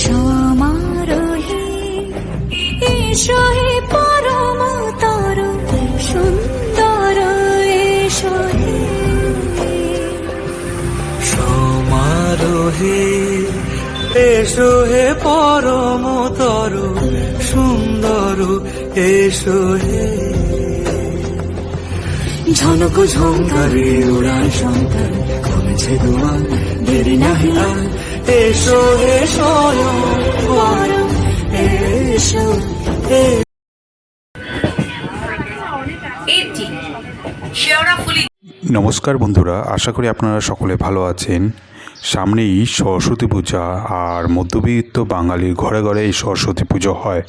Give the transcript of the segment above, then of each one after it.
সমারোহে এসো হে পরম তর সুন্দর এসো হে। সমারোহে এসো হে পরম তরু সুন্দর এসো হে। ঝনক ঝঙ্কারে উড়ায় শঙ্কর কমেছে দুয়ার দেরি নাহি আর এসো এসো এসো নমস্কার বন্ধুরা আশা করি আপনারা সকলে ভালো আছেন। সামনেই সরস্বতী পূজা আর মধ্যবিত্ত বাঙালির ঘরে ঘরে এই সরস্বতী পুজো হয়।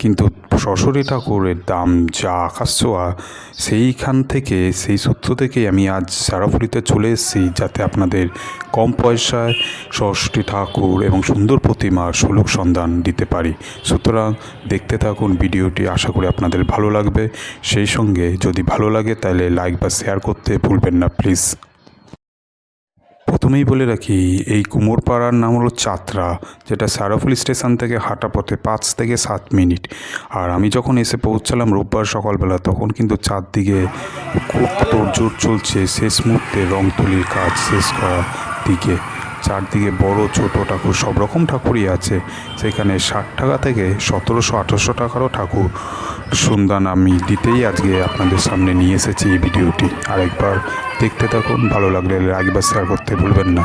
কিন্তু সরস্বতী ঠাকুরের দাম যা আকাশ ছোঁয়া, সেইখান থেকে, সেই সূত্র থেকে আমি আজ সারাফুলিতে চলে এসেছি যাতে আপনাদের কম পয়সায় সরস্বতী ঠাকুর এবং সুন্দর প্রতিমার সুলভ সন্ধান দিতে পারি। সুতরাং দেখতে থাকুন ভিডিওটি, আশা করি আপনাদের ভালো লাগবে। সেই সঙ্গে যদি ভালো লাগে তাহলে লাইক বা শেয়ার করতে ভুলবেন না, প্লিজ। প্রথমেই বলে রাখি, এই কুমোরপাড়ার নাম হলো চাতরা, যেটা সারাফুলি স্টেশন থেকে হাঁটা পথে পাঁচ থেকে সাত মিনিট। আর আমি যখন এসে পৌঁছালাম রোববার সকালবেলা, তখন কিন্তু চারদিকে খুব তোড়জোড় চলছে, শেষ মুহূর্তে রং তুলির কাজ শেষ করার দিকে। চারদিকে বড়, ছোট ঠাকুর, সব রকম ঠাকুরই আছে। সেখানে ষাট টাকা থেকে সতেরোশো, আঠেরোশো টাকারও ঠাকুর। সন্ধান আমি দিতেই আজকে আপনাদের সামনে নিয়ে এসেছি এই ভিডিওটি। আরেকবার দেখতে থাকুন, ভালো লাগলে বা শেয়ার করতে ভুলবেন না।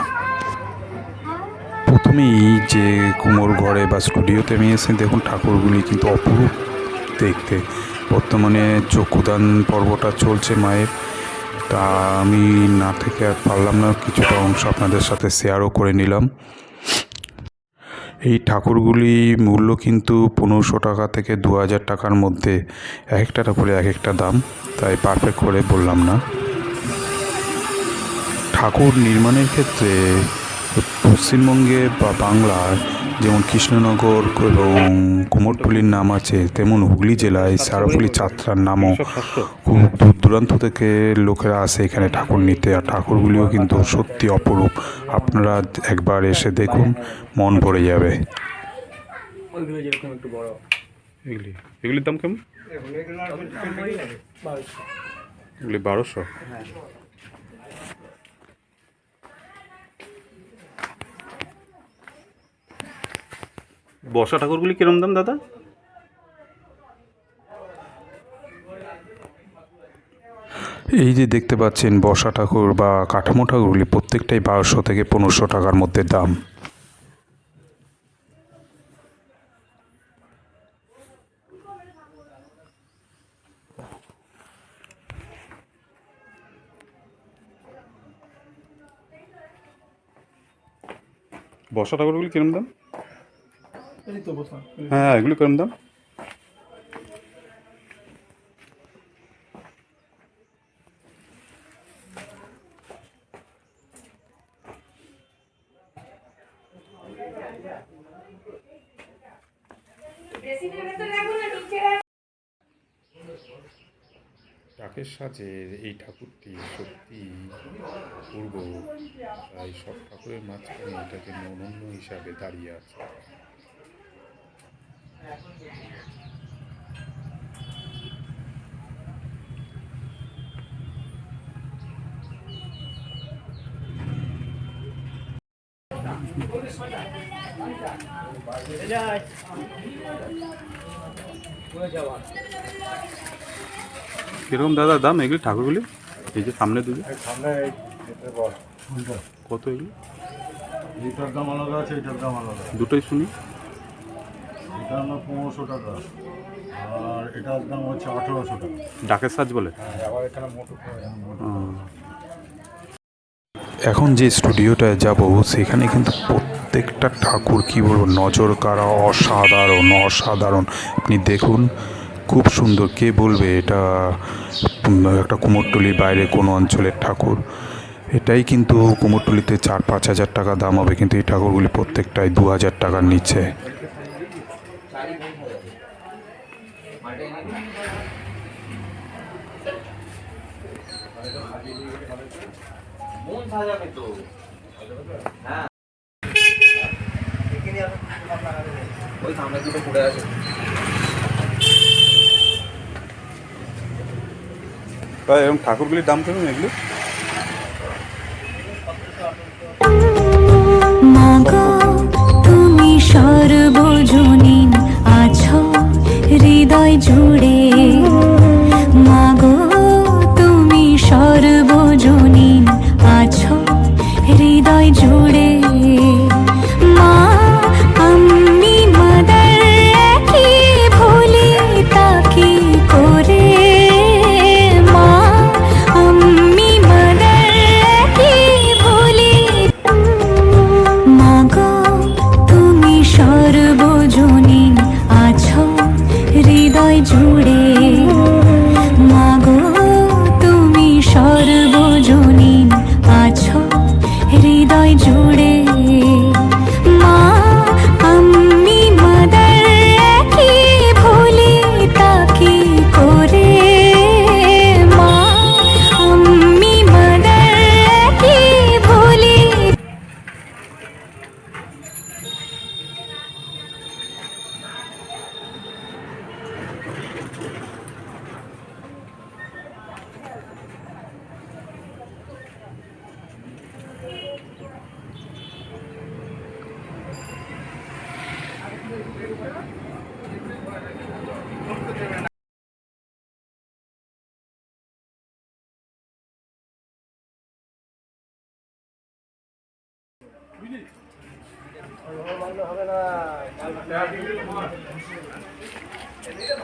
প্রথমেই যে কুমোর ঘরে বা স্টুডিওতে আমি এসে দেখুন, ঠাকুরগুলি কিন্তু অপরূপ দেখতে। বর্তমানে চক্ষুদান পর্বটা চলছে মায়ের। তা আমি না থেকে আর পারলাম না, কিছুটা অংশ আপনাদের সাথে শেয়ারও করে নিলাম। এই ঠাকুরগুলি মূল্য কিন্তু পনেরোশো টাকা থেকে দু হাজার টাকার মধ্যে এক একটা ঠাকুরে এক একটা দাম, তাই পারফেক্ট করে বললাম না। ঠাকুর নির্মাণের ক্ষেত্রে পশ্চিমবঙ্গে বা বাংলার যেমন কৃষ্ণনগর এবং কুমোরটুলির নাম আছে তেমন হুগলি জেলায় সারাফুলি চাত্রার নামও খুব দূর দূরান্ত থেকে লোকেরা আসে এখানে ঠাকুর নিতে। আর ঠাকুরগুলিও কিন্তু সত্যি অপরূপ। আপনারা একবার এসে দেখুন মন ভরে যাবে। এগুলির দাম কেমন? এগুলি বারোশো। বসা ঠাকুরগুলি কিরম দাম দাদা? এই যে দেখতে পাচ্ছেন বসা ঠাকুর বা কাঠামো ঠাকুরগুলি প্রত্যেকটাই বারোশো থেকে পনেরোশো টাকার মধ্যে দাম। বসা ঠাকুরগুলি কিরম দাম? হ্যাঁ এগুলো কিরম দাম? ডাকের সাজের এই ঠাকুরটি সত্যি পূর্ব তাই সব ঠাকুরের মাঝখানে এটাকে অনন্য হিসাবে দাঁড়িয়ে আছে। কীরকম দাদা দাম এগুলি ঠাকুরগুলি? এই যে সামনে দুটো। কত এগুলি? এইটার দাম আলাদা আছে এইটার দাম আলাদা। দুটোই শুনি। এটার দাম পনেরোশো টাকা। আর এটার দাম হচ্ছে আঠেরোশো টাকা। ডাকের সাজ বলে? আবার এখানে যে স্টুডিওটায় যাব সেখানে কিন্তু প্রত্যেকটা ঠাকুর কি বলব নজর কাড়া অসাধারণ অসাধারণ। আপনি দেখুন খুব সুন্দর। কে বলবে এটা একটা কুমোরটুলির বাইরে কোনো অঞ্চলের ঠাকুর? এটাই কিন্তু কুমোরটুলিতে চার পাঁচ হাজার টাকা দাম হবে কিন্তু এই ঠাকুরগুলি প্রত্যেকটাই দু হাজার টাকার নিচে। তা। এরকম ঠাকুরগুলির দাম কেমন এগুলি? মাগো তুমি সর্বজনীন আছো হৃদয় জুড়ে।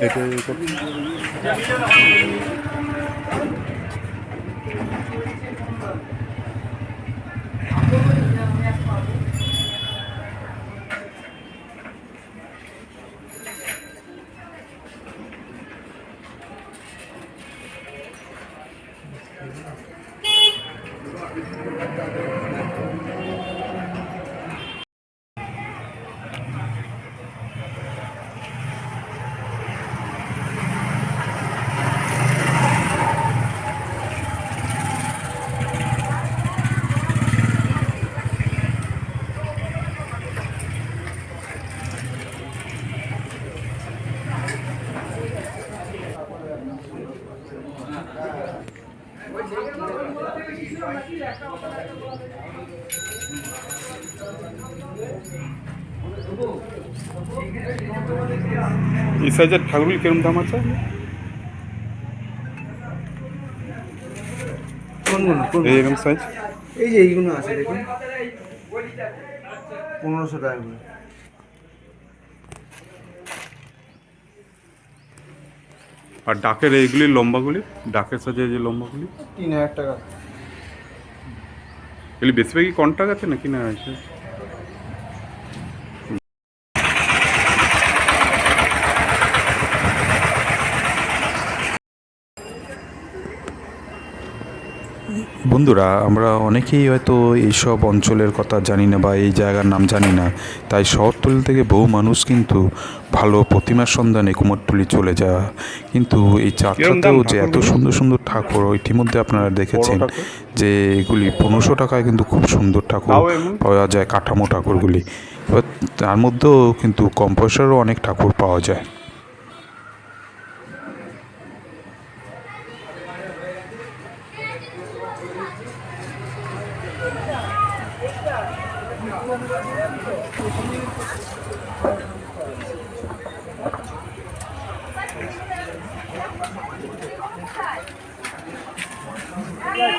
এটা এই সাইজের ঠাকুরগুলি কিরম দাম আছে? কোন সাইজ এই যে এইগুলো আছে দেখুন। পনেরোশো টাকা করে। আর ডাকের এইগুলি লম্বাগুলি? ডাকের সাইজের যে লম্বাগুলি? তিন হাজার টাকা। এগুলি বেশিরভাগই কন্ট্রাক্ট আছে নাকি না? বন্ধুরা আমরা অনেকেই হয়তো এইসব অঞ্চলের কথা জানি না বা এই জায়গার নাম জানি না। তাই শহরতলি থেকে বহু মানুষ কিন্তু ভালো প্রতিমার সন্ধানে কুমারটুলি চলে যায়। কিন্তু এই যাত্রাতেও যে এত সুন্দর সুন্দর ঠাকুর ইতিমধ্যে আপনারা দেখেছেন যে এগুলি পনেরোশো টাকায় কিন্তু খুব সুন্দর ঠাকুর পাওয়া যায় কাঠামো ঠাকুরগুলি। এবার তার মধ্যেও কিন্তু কম পয়সারও অনেক ঠাকুর পাওয়া যায়।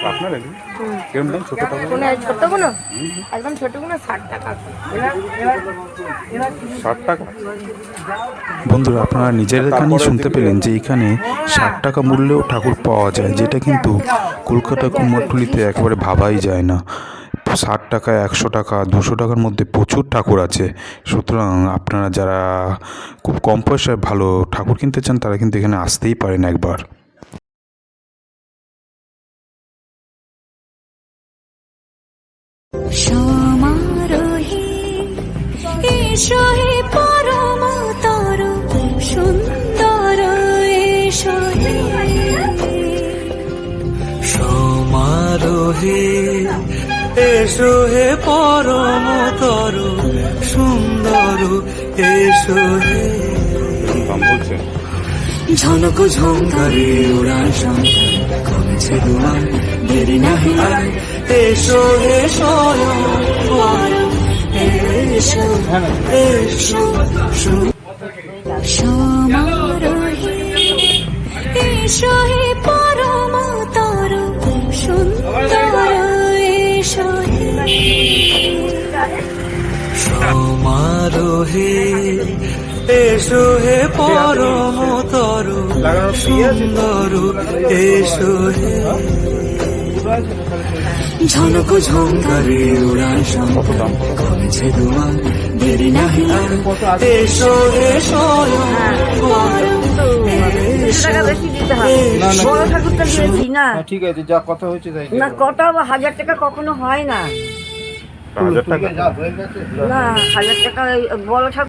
আপনার কিরম দাম? ছোটো কোনো ছোটগুলো একদম ছোটগুলো ষাট টাকা। ষাট বন্ধুরা আপনারা নিজেদের কানেই শুনতে পেলেন যে এখানে ষাট টাকা মূল্যেও ঠাকুর পাওয়া যায় যেটা কিন্তু কলকাতা কুমারটুলিতে একেবারে ভাবাই যায় না। ষাট টাকা একশো টাকা দুশো টাকার মধ্যে প্রচুর ঠাকুর আছে। সুতরাং আপনারা যারা খুব কম পয়সায় ভালো ঠাকুর কিনতে চান তারা কিন্তু এখানে আসতেই পারেন একবার। সমারোহে এসো হে পরম সুন্দর এসো হে। সমারোহে এসো হে পরম তর সুন্দর এসো হে। ঝনক ঝঙ্কারে শঙ্কর কমেছে দুয়ার দেরি নাহি আর। এসো হে স্বয়ং এসো এসো সমারোহে। এসো হে পরম তর সুন্দর সমারোহে এসো হে পরম তর সুন্দর এসো হে। ঝনক ঝঙ্কারে উড়ান শঙ্কর কমেছে দুয়ার দেরি নাহি এসো হে স্বয়ং টাকা বেশি দিতে হবে। বড় ঠাকুরটা দিয়েছি না। হ্যাঁ, ঠিক আছে যা কথা হয়েছে তাই না কটা বা হাজার টাকা কখনো হয় না। হাজার টাকা? যা গেছে? না হাজার টাকা বড় ঠাকুর